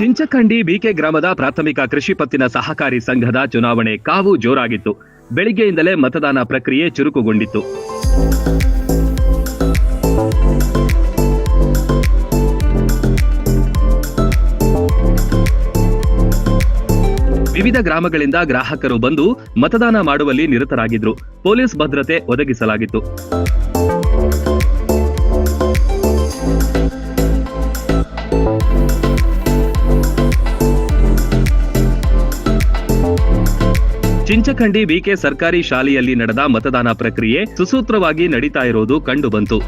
ಚಿಂಚಖಂಡಿ BK ಗ್ರಾಮದ ಪ್ರಾಥಮಿಕ ಕೃಷಿ ಪತ್ತಿನ ಸಹಕಾರಿ ಸಂಘದ ಚುನಾವಣೆ ಕಾವು ಜೋರಾಗಿತ್ತು. ಬೆಳಿಗ್ಗೆಯಿಂದಲೇ ಮತದಾನ ಪ್ರಕ್ರಿಯೆ ಚುರುಕುಗೊಂಡಿತ್ತು. ವಿವಿಧ ಗ್ರಾಮಗಳಿಂದ ಗ್ರಾಹಕರು ಬಂದು ಮತದಾನ ಮಾಡುವಲ್ಲಿ ನಿರತರಾಗಿದ್ರು. ಪೊಲೀಸ್ ಭದ್ರತೆ ಒದಗಿಸಲಾಗಿತ್ತು. ಚಿಂಚಖಂಡಿ ವಿಕೆ ಸರ್ಕಾರಿ ಶಾಲೆಯಲ್ಲಿ ನಡೆದ ಮತದಾನ ಪ್ರಕ್ರಿಯೆ ಸುಸೂತ್ರವಾಗಿ ನಡೀತಾ ಇರೋದು ಕಂಡುಬಂತು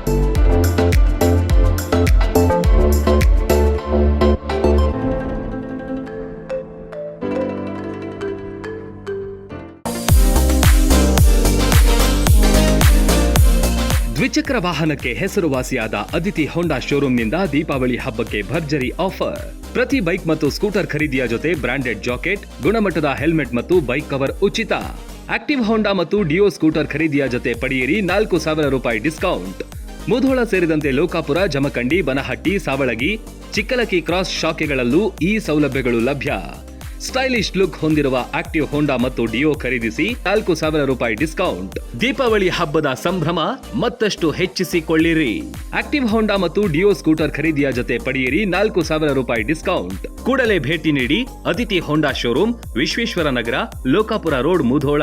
ದ್ವಿಚಕ್ರ ವಾಹನಕ್ಕೆ ಹೆಸರುವಾಸಿಯಾದ ಅದಿತಿ ಹೋಂಡಾ ಶೋರೂಮ್ನಿಂದ ದೀಪಾವಳಿ ಹಬ್ಬಕ್ಕೆ ಭರ್ಜರಿ ಆಫರ್. ಪ್ರತಿ ಬೈಕ್ ಮತ್ತು ಸ್ಕೂಟರ್ ಖರೀದಿಯ ಜೊತೆ ಬ್ರಾಂಡೆಡ್ ಜಾಕೆಟ್, ಗುಣಮಟ್ಟದ ಹೆಲ್ಮೆಟ್ ಮತ್ತು ಬೈಕ್ ಕವರ್ ಉಚಿತ. ಆಕ್ಟಿವ್ ಹೋಂಡಾ ಮತ್ತು ಡಿಯೋ ಸ್ಕೂಟರ್ ಖರೀದಿಯ ಜೊತೆ ಪಡೆಯಿರಿ ನಾಲ್ಕು ಸಾವಿರ ರೂಪಾಯಿ ಡಿಸ್ಕೌಂಟ್. ಮುಧೋಳ ಸೇರಿದಂತೆ ಲೋಕಾಪುರ, ಜಮಖಂಡಿ, ಬನಹಟ್ಟಿ, ಸಾವಳಗಿ ಚಿಕ್ಕಲಕಿ ಕ್ರಾಸ್ ಶಾಖೆಗಳಲ್ಲೂ ಈ ಸೌಲಭ್ಯಗಳು ಲಭ್ಯ. ಸ್ಟೈಲಿಶ್ ಲುಕ್ ಹೊಂದಿರುವ ಆಕ್ಟಿವ್ ಹೋಂಡಾ ಮತ್ತು ಡಿಯೋ ಖರೀದಿಸಿ ನಾಲ್ಕು ಸಾವಿರ ರೂಪಾಯಿ ಡಿಸ್ಕೌಂಟ್. ದೀಪಾವಳಿ ಹಬ್ಬದ ಸಂಭ್ರಮ ಮತ್ತಷ್ಟು ಹೆಚ್ಚಿಸಿಕೊಳ್ಳಿರಿ. ಆಕ್ಟಿವ್ ಹೋಂಡಾ ಮತ್ತು ಡಿಯೋ ಸ್ಕೂಟರ್ ಖರೀದಿಯ ಜೊತೆ ಪಡೆಯಿರಿ ನಾಲ್ಕು ಸಾವಿರ ರೂಪಾಯಿ ಡಿಸ್ಕೌಂಟ್. ಕೂಡಲೇ ಭೇಟಿ ನೀಡಿ Aditi Honda showroom, Vishweshwara Nagar, Lokapur road, Mudhol.